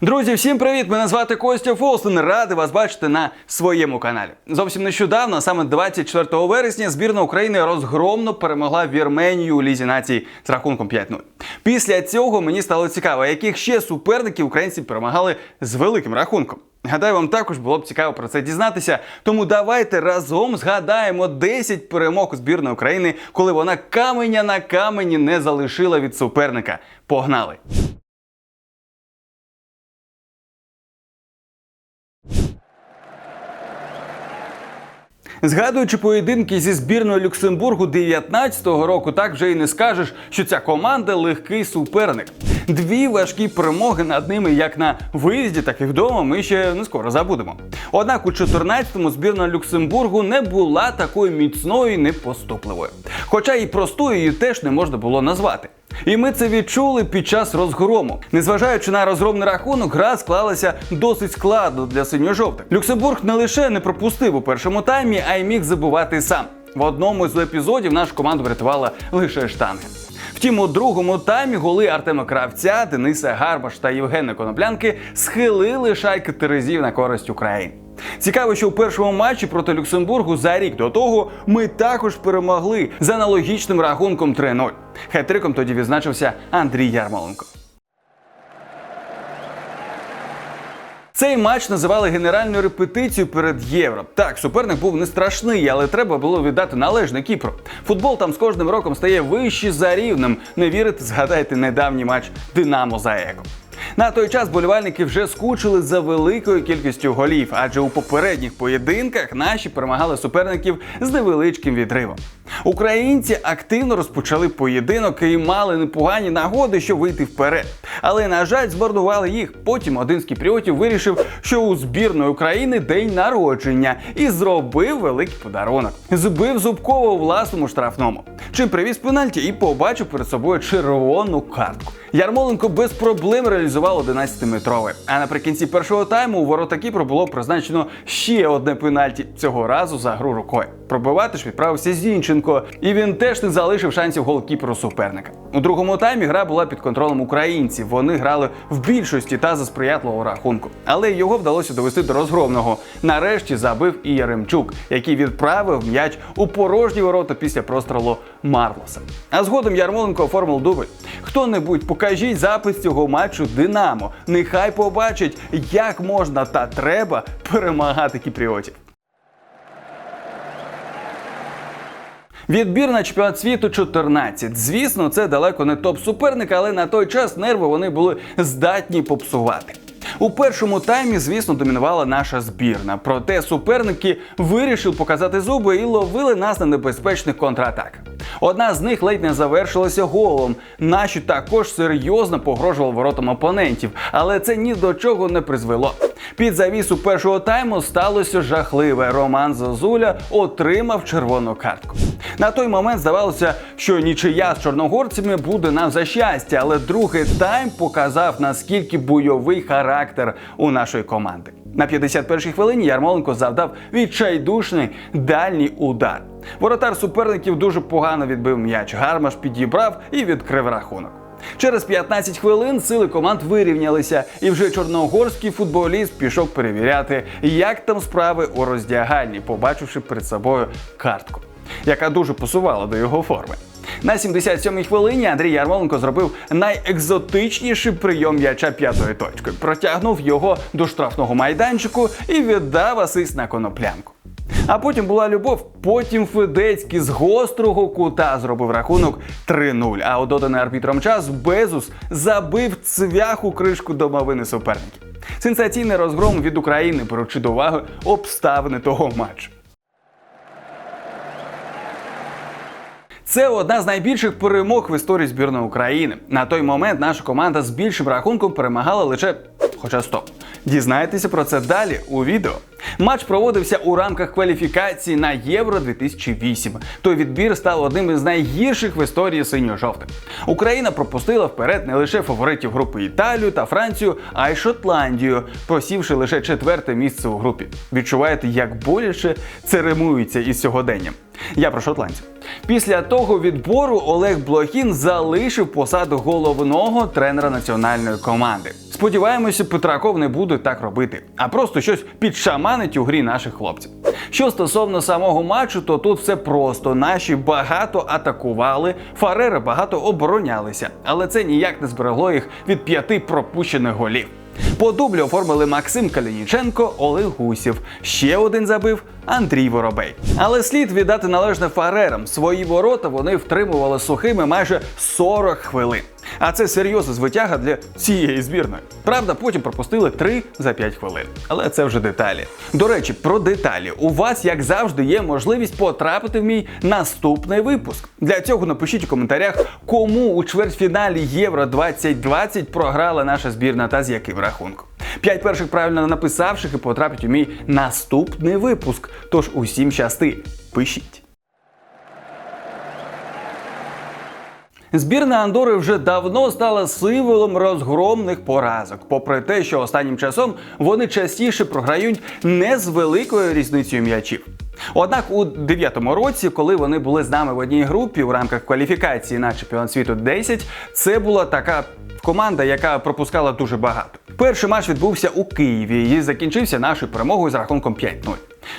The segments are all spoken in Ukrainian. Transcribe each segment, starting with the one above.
Друзі, всім привіт! Мене звати Костя Фолстен. Радий вас бачити на своєму каналі. Зовсім нещодавно, саме 24 вересня, збірна України розгромно перемогла Вірменію у лізі націй з рахунком 5-0. Після цього мені стало цікаво, яких ще суперників українці перемагали з великим рахунком. Гадаю, вам також було б цікаво про це дізнатися. Тому давайте разом згадаємо 10 перемог збірної України, коли вона каменя на камені не залишила від суперника. Погнали! Згадуючи поєдинки зі збірною Люксембургу 19-го року, так вже і не скажеш, що ця команда легкий суперник. Дві важкі перемоги над ними як на виїзді, так і вдома. Ми ще не скоро забудемо. Однак у 14-му збірна Люксембургу не була такою міцною і непоступливою. Хоча і простою її теж не можна було назвати. І ми це відчули під час розгрому. Незважаючи на розгромний рахунок, гра склалася досить складно для синьо-жовтих. Люксембург не лише не пропустив у першому таймі, а й міг забувати сам. В одному з епізодів нашу команду врятувала лише штанги. Втім, у другому таймі голи Артема Кравця, Дениса Гарбаш та Євгена Коноплянки схилили шайки Терезів на користь України. Цікаво, що у першому матчі проти Люксембургу за рік до того ми також перемогли з аналогічним рахунком 3-0. Хет-триком тоді відзначився Андрій Ярмоленко. Цей матч називали генеральною репетицією перед євро. Так, суперник був не страшний, але треба було віддати належне Кіпру. Футбол там з кожним роком стає вищий за рівнем. Не вірите, згадайте недавній матч Динамо за Еко. На той час болівальники вже скучили за великою кількістю голів, адже у попередніх поєдинках наші перемагали суперників з невеличким відривом. Українці активно розпочали поєдинок і мали непогані нагоди, щоб вийти вперед. Але, на жаль, змордували їх. Потім один з кіпріотів вирішив, що у збірної України день народження і зробив великий подарунок. Збив Зубкова у власному штрафному. Чим привіз пенальті і побачив перед собою червону картку. Ярмоленко без проблем реалізував 11-метровий. А наприкінці першого тайму у ворота Кіпру було призначено ще одне пенальті цього разу за гру рукою. Пробивати ж відправився Зінченко, і він теж не залишив шансів голкіперу суперника. У другому таймі гра була під контролем українців. Вони грали в більшості та за сприятливого рахунку. Але його вдалося довести до розгромного. Нарешті забив і Яремчук, який відправив м'яч у порожні ворота після прострілу Марлоса. А згодом Ярмоленко оформив дубль. Хто-небудь покажіть запис цього матчу Динамо. Нехай побачить, як можна та треба перемагати кіпріотів. Відбір на чемпіонат світу 14. Звісно, це далеко не топ-суперник, але на той час нерви вони були здатні попсувати. У першому таймі, звісно, домінувала наша збірна. Проте суперники вирішили показати зуби і ловили нас на небезпечних контратаках. Одна з них ледь не завершилася голом. Наші також серйозно погрожували воротам опонентів, але це ні до чого не призвело. Під завісу першого тайму сталося жахливе. Роман Зозуля отримав червону картку. На той момент здавалося, що нічия з чорногорцями буде нам за щастя, але другий тайм показав наскільки бойовий характер у нашої команди. На 51-й хвилині Ярмоленко завдав відчайдушний дальній удар. Воротар суперників дуже погано відбив м'яч. Гармаш підібрав і відкрив рахунок. Через 15 хвилин сили команд вирівнялися, і вже чорногорський футболіст пішов перевіряти, як там справи у роздягальні, побачивши перед собою картку, яка дуже пасувала до його форми. На 77-й хвилині Андрій Ярмоленко зробив найекзотичніший прийом м'яча п'ятою точкою, протягнув його до штрафного майданчику і віддав асист на коноплянку. А потім була любов. Потім Федецький з гострого кута зробив рахунок 3-0. А у арбітром час Безус забив цвяху кришку домовини суперників. Сенсаційний розгром від України беручи до уваги обставини того матчу. Це одна з найбільших перемог в історії збірної України. На той момент наша команда з більшим рахунком перемагала лише. Хоча стоп. Дізнайтеся про це далі у відео. Матч проводився у рамках кваліфікації на Євро 2008. Той відбір став одним із найгірших в історії синьо-жовтих. Україна пропустила вперед не лише фаворитів групи Італію та Францію, а й Шотландію, посівши лише четверте місце у групі. Відчуваєте, як боляче це римується із сьогоденням. Я про шотландців. Після того відбору Олег Блохін залишив посаду головного тренера національної команди. Сподіваємося, Петраков не буде так робити, а просто щось підшаманить у грі наших хлопців. Що стосовно самого матчу, то тут все просто. Наші багато атакували, фарери багато оборонялися, але це ніяк не зберегло їх від п'яти пропущених голів. По дублю оформили Максим Калініченко, Олег Гусів. Ще один забив Андрій Воробей. Але слід віддати належне фарерам. Свої ворота вони втримували сухими майже 40 хвилин. А це серйозна звитяга для цієї збірної. Правда, потім пропустили 3 за 5 хвилин. Але це вже деталі. До речі, про деталі. У вас, як завжди, є можливість потрапити в мій наступний випуск. Для цього напишіть у коментарях, кому у чвертьфіналі Євро 2020 програла наша збірна та з яким рахунком. П'ять перших правильно написавших і потраплять у мій наступний випуск. Тож усім щасти. Пишіть. Збірна Андори вже давно стала символом розгромних поразок, попри те, що останнім часом вони частіше програють не з великою різницею м'ячів. Однак у 9-му році, коли вони були з нами в одній групі у рамках кваліфікації на чемпіонат світу 10, це була така команда, яка пропускала дуже багато. Перший матч відбувся у Києві і закінчився нашою перемогою з рахунком 5-0.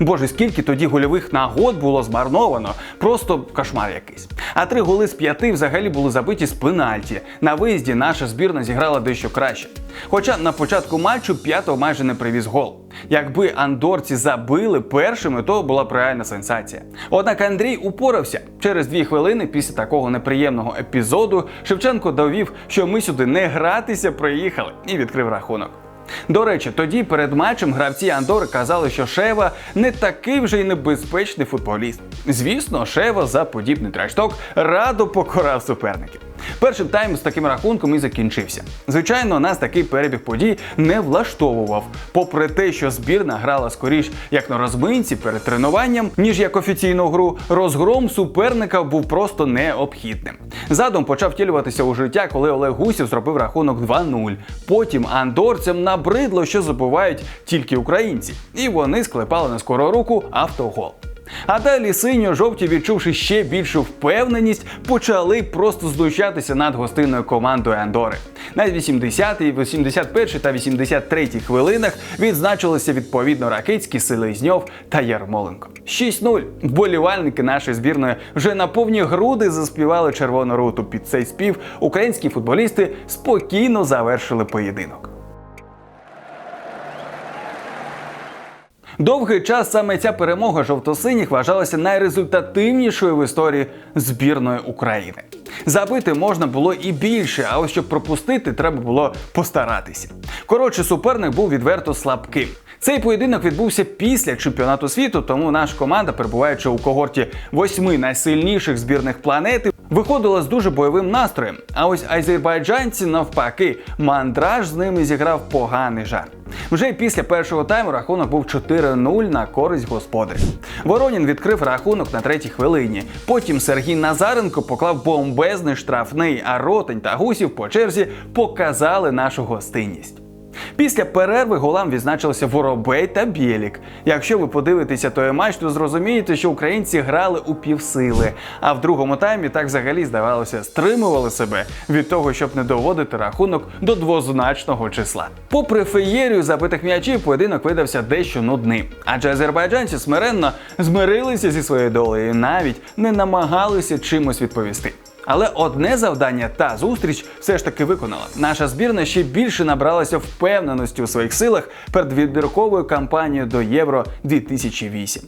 Боже, скільки тоді гольових нагод було змарновано, просто кошмар якийсь. А три голи з п'яти взагалі були забиті з пенальті. На виїзді наша збірна зіграла дещо краще. Хоча на початку матчу п'ятого майже не привіз гол. Якби андорці забили першими, то була б реальна сенсація. Однак Андрій упорався. Через дві хвилини після такого неприємного епізоду Шевченко довів, що ми сюди не гратися приїхали, і відкрив рахунок. До речі, тоді перед матчем гравці Андори казали, що Шева не такий вже й небезпечний футболіст. Звісно, Шева за подібний трашток радо покорав суперників. Перший тайм з таким рахунком і закінчився. Звичайно, нас такий перебіг подій не влаштовував, попри те, що збірна грала скоріш як на розминці перед тренуванням, ніж як офіційну гру, розгром суперника був просто необхідним. Задум почав втілюватися у життя, коли Олег Гусів зробив рахунок 2-0. Потім андорцям набридло, що забувають тільки українці, і вони склепали на скору руку автогол. А далі синьо-жовті, відчувши ще більшу впевненість, почали просто знущатися над гостинною командою Андори. На 80-й, 81 та 83 хвилинах відзначилися відповідно Ракицький, Селезньов та Ярмоленко. 6-0. Вболівальники нашої збірної вже на повні груди заспівали червону руту. Під цей спів українські футболісти спокійно завершили поєдинок. Довгий час саме ця перемога жовто-синіх вважалася найрезультативнішою в історії збірної України. Забити можна було і більше, а ось щоб пропустити, треба було постаратися. Коротше, суперник був відверто слабким. Цей поєдинок відбувся після чемпіонату світу, тому наша команда, перебуваючи у когорті восьми найсильніших збірних планети, виходила з дуже бойовим настроєм. А ось азербайджанці, навпаки, мандраж з ними зіграв поганий жарт. Вже після першого тайму рахунок був 4-0 на користь господарів. Воронін відкрив рахунок на третій хвилині. Потім Сергій Назаренко поклав бомбезний штрафний, а Ротень та Гусів по черзі показали нашу гостинність. Після перерви голам відзначилися Воробей та Бєлік. Якщо ви подивитеся той матч, то зрозумієте, що українці грали у півсили, а в другому таймі так взагалі здавалося, стримували себе від того, щоб не доводити рахунок до двозначного числа. Попри феєрію забитих м'ячів, поєдинок видався дещо нудним, адже азербайджанці смиренно змирилися зі своєю долею, і навіть не намагалися чимось відповісти. Але одне завдання та зустріч все ж таки виконала. Наша збірна ще більше набралася впевненості у своїх силах перед відбірковою кампанією до Євро 2008.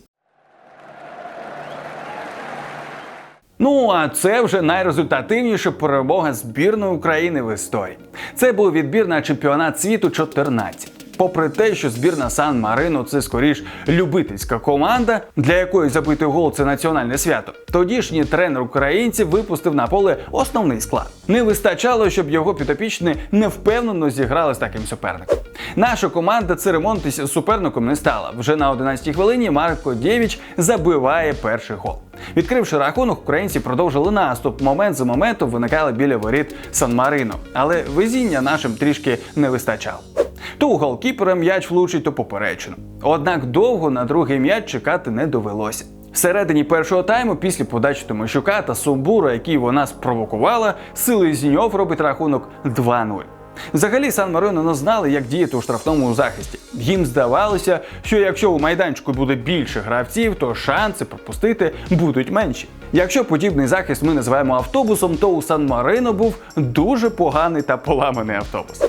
Ну а це вже найрезультативніша перемога збірної України в історії. Це був відбір на чемпіонат світу 14. Попри те, що збірна Сан Марино це скоріш любительська команда, для якої забити гол це національне свято. Тодішній тренер українців випустив на поле основний склад. Не вистачало, щоб його підопічні невпевнено зіграли з таким суперником. Наша команда церемонитися з суперником не стала. Вже на 11-й хвилині Марко Дєвіч забиває перший гол. Відкривши рахунок, українці продовжили наступ. Момент за моментом виникали біля воріт Сан Марино, але везіння нашим трішки не вистачало. То у голкіпера м'яч влучить, то поперечину. Однак довго на другий м'яч чекати не довелося. Всередині першого тайму, після подачі Тимощука та Сумбура, який вона спровокувала, сили Зіньов робить рахунок 2-0. Взагалі Сан Марино не знали, як діяти у штрафному захисті. Їм здавалося, що якщо у майданчику буде більше гравців, то шанси пропустити будуть менші. Якщо подібний захист ми називаємо автобусом, то у Сан Марино був дуже поганий та поламаний автобус.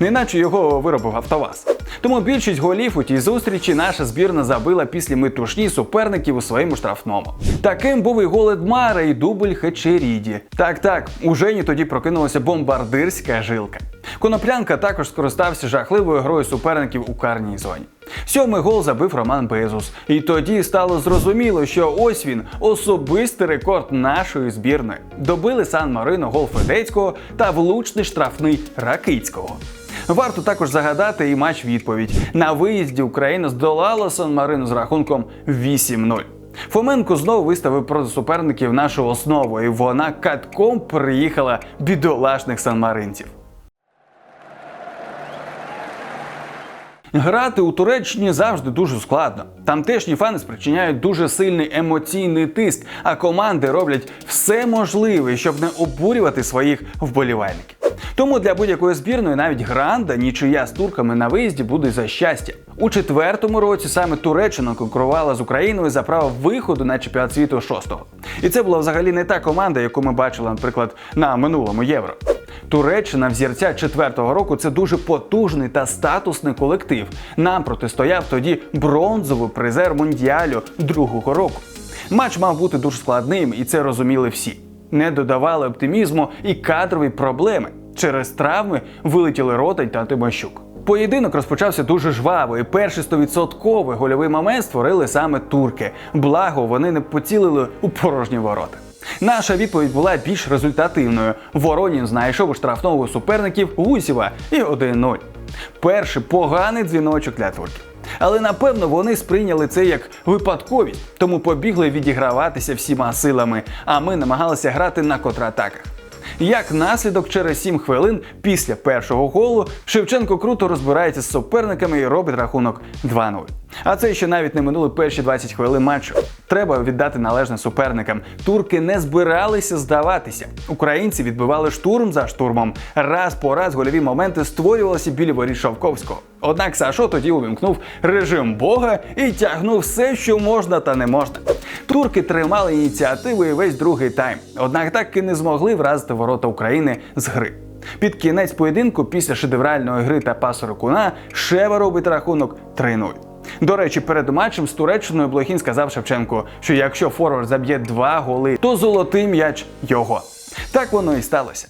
Неначе його виробив Автоваз. Тому більшість голів у тій зустрічі наша збірна забила після метушні суперників у своєму штрафному. Таким був і гол Едмара, і дубль Хечеріді. Так, так, у Жені тоді прокинулася бомбардирська жилка. Коноплянка також скористався жахливою грою суперників у карній зоні. Сьомий гол забив Роман Безус. І тоді стало зрозуміло, що ось він особистий рекорд нашої збірної. Добили Сан Марино гол Федецького та влучний штрафний Ракицького. Варто також загадати і матч відповідь. На виїзді Україна здолала Сан Марино з рахунком 8-0. Фоменко знову виставив проти суперників нашу основу, і вона катком приїхала бідолашних санмаринців. Грати у Туреччині завжди дуже складно. Тамтешні фани спричиняють дуже сильний емоційний тиск, а команди роблять все можливе, щоб не обурювати своїх вболівальників. Тому для будь-якої збірної навіть гранда, нічия з турками на виїзді буде за щастя. У четвертому році саме Туреччина конкурувала з Україною за право виходу на чемпіонат світу шостого. І це була взагалі не та команда, яку ми бачили, наприклад, на минулому євро. Туреччина взірця четвертого року це дуже потужний та статусний колектив. Нам протистояв тоді бронзовий призер мундіалю другого року. Матч мав бути дуже складним, і це розуміли всі. Не додавали оптимізму і кадрові проблеми. Через травми вилетіли Ротань та Тимощук. Поєдинок розпочався дуже жваво, і перший 100% гольовий момент створили саме турки. Благо, вони не поцілили у порожні ворота. Наша відповідь була більш результативною. Воронін знайшов у штрафного суперників Гусєва і 1-0. Перший поганий дзвіночок для турків. Але напевно вони сприйняли це як випадковість, тому побігли відіграватися всіма силами, а ми намагалися грати на контратаках. Як наслідок, через 7 хвилин після першого голу Шевченко круто розбирається з суперниками і робить рахунок 2-0. А це ще навіть не минули перші 20 хвилин матчу. Треба віддати належне суперникам. Турки не збиралися здаватися. Українці відбивали штурм за штурмом. Раз по раз гольові моменти створювалися біля воріт Шовковського. Однак Сашо тоді увімкнув режим Бога і тягнув все, що можна та не можна. Турки тримали ініціативу і весь другий тайм. Однак так і не змогли вразити ворота України з гри. Під кінець поєдинку, після шедевральної гри та пасу Ракуна, Шева робить рахунок 3-0. До речі, перед матчем з Туреччиною Блохін сказав Шевченку, що якщо форвард заб'є два голи, то золотий м'яч його. Так воно і сталося.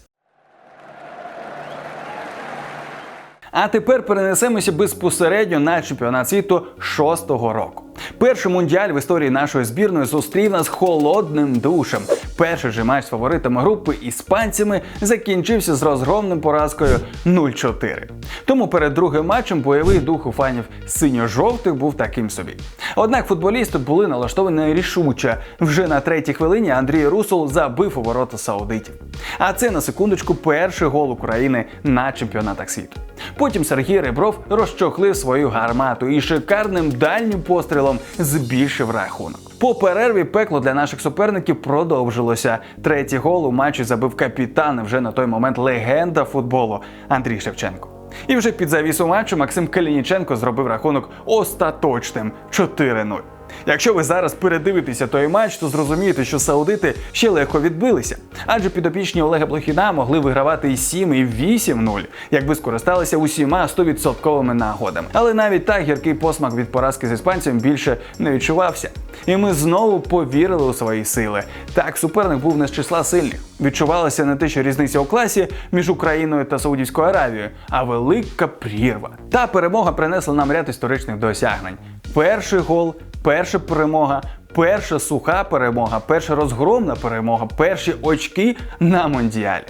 А тепер перенесемося безпосередньо на чемпіонат світу шостого року. Перший мундіаль в історії нашої збірної зустрів нас холодним душем. Перший же матч з фаворитами групи іспанцями закінчився з розгромним поразкою 0-4. Тому перед другим матчем бойовий дух у фанів синьо-жовтих був таким собі. Однак футболісти були налаштовані рішуче. Вже на третій хвилині Андрій Русул забив у ворота саудитів. А це на секундочку перший гол України на чемпіонатах світу. Потім Сергій Ребров розчохлив свою гармату і шикарним дальнім пострілом збільшив рахунок. По перерві пекло для наших суперників продовжилося. Третій гол у матчі забив капітан, вже на той момент легенда футболу Андрій Шевченко. І вже під завісу матчу Максим Калініченко зробив рахунок остаточним 4-0. Якщо ви зараз передивитеся той матч, то зрозумієте, що саудити ще легко відбилися. Адже підопічні Олега Блохіна могли вигравати і 7, і 8-0, якби скористалися усіма 100% нагодами. Але навіть так гіркий посмак від поразки з іспанцем більше не відчувався. І ми знову повірили у свої сили. Так, суперник був не з числа сильних. Відчувалося не те, що різниця у класі між Україною та Саудівською Аравією, а велика прірва. Та перемога принесла нам ряд історичних досягнень. Перший гол, перша перемога, перша суха перемога, перша розгромна перемога, перші очки на мондіалі.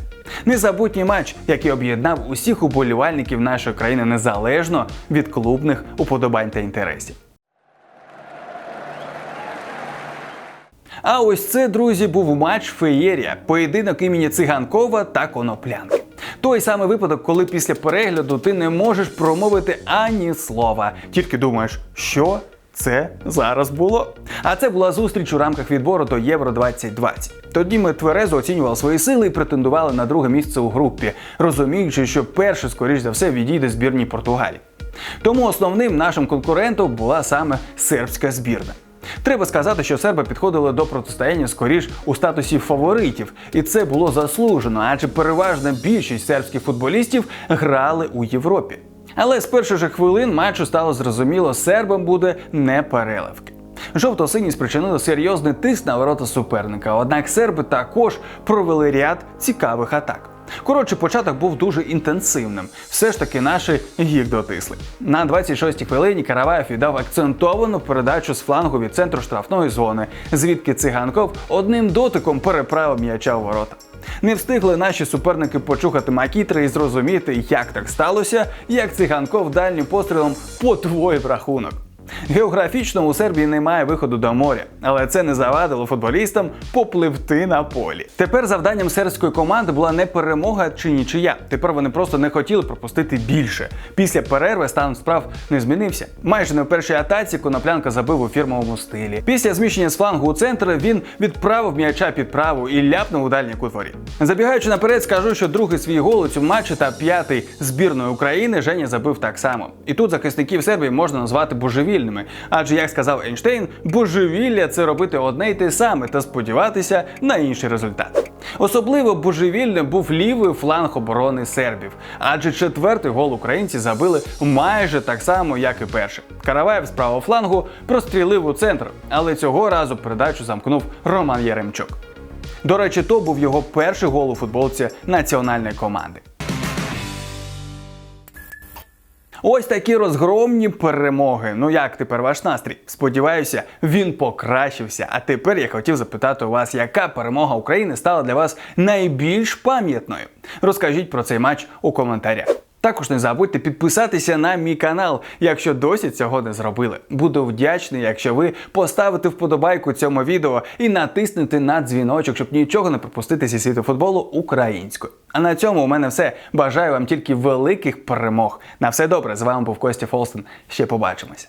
Незабутній матч, який об'єднав усіх уболівальників нашої країни незалежно від клубних уподобань та інтересів. А ось це, друзі, був матч Феєрія, поєдинок імені Циганкова та Коноплянки. Той самий випадок, коли після перегляду ти не можеш промовити ані слова, тільки думаєш, що Це зараз було. А це була зустріч у рамках відбору до Євро 2020. Тоді ми тверезо оцінювали свої сили і претендували на друге місце у групі, розуміючи, що перше, скоріш за все, відійде збірній Португалії. Тому основним нашим конкурентом була саме сербська збірна. Треба сказати, що серби підходили до протистояння скоріш у статусі фаворитів, і це було заслужено, адже переважна більшість сербських футболістів грали у Європі. Але з перших же хвилин матчу стало зрозуміло, сербам буде не переливки. Жовто-сині спричинили серйозний тиск на ворота суперника, однак серби також провели ряд цікавих атак. Коротше, початок був дуже інтенсивним. Все ж таки наші їх дотисли. На 26-й хвилині Караваєв віддав акцентовану передачу з флангу від центру штрафної зони, звідки циганков одним дотиком переправив м'яча у ворота. Не встигли наші суперники почухати макітри і зрозуміти, як так сталося, як циганков дальнім пострілом подвоїв рахунок. Географічно у Сербії немає виходу до моря, але це не завадило футболістам попливти на полі. Тепер завданням сербської команди була не перемога чи нічия. Тепер вони просто не хотіли пропустити більше. Після перерви стан справ не змінився. Майже не в першій атаці коноплянка забив у фірмовому стилі. Після зміщення з флангу у центр він відправив м'яча під праву і ляпнув у дальній кут воріт. Забігаючи наперед, скажу, що другий свій гол у цьому матчі та п'ятий збірної України Женя забив так само. І тут захисників Сербії можна назвати божевільними, адже як сказав Ейнштейн, божевілля це робити одне й те саме та сподіватися на інший результат. Особливо божевільним був лівий фланг оборони сербів, адже четвертий гол українці забили майже так само, як і перший. Караваєв з правого флангу прострілив у центр, але цього разу передачу замкнув Роман Яремчук. До речі, то був його перший гол у футболці національної команди. Ось такі розгромні перемоги. Ну як тепер ваш настрій? Сподіваюся, він покращився. А тепер я хотів запитати у вас, яка перемога України стала для вас найбільш пам'ятною? Розкажіть про цей матч у коментарях. Також не забудьте підписатися на мій канал, якщо досі цього не зробили. Буду вдячний, якщо ви поставите вподобайку цьому відео і натиснете на дзвіночок, щоб нічого не пропустити зі світу футболу українською. А на цьому у мене все. Бажаю вам тільки великих перемог. На все добре. З вами був Костя Фолстен. Ще побачимось.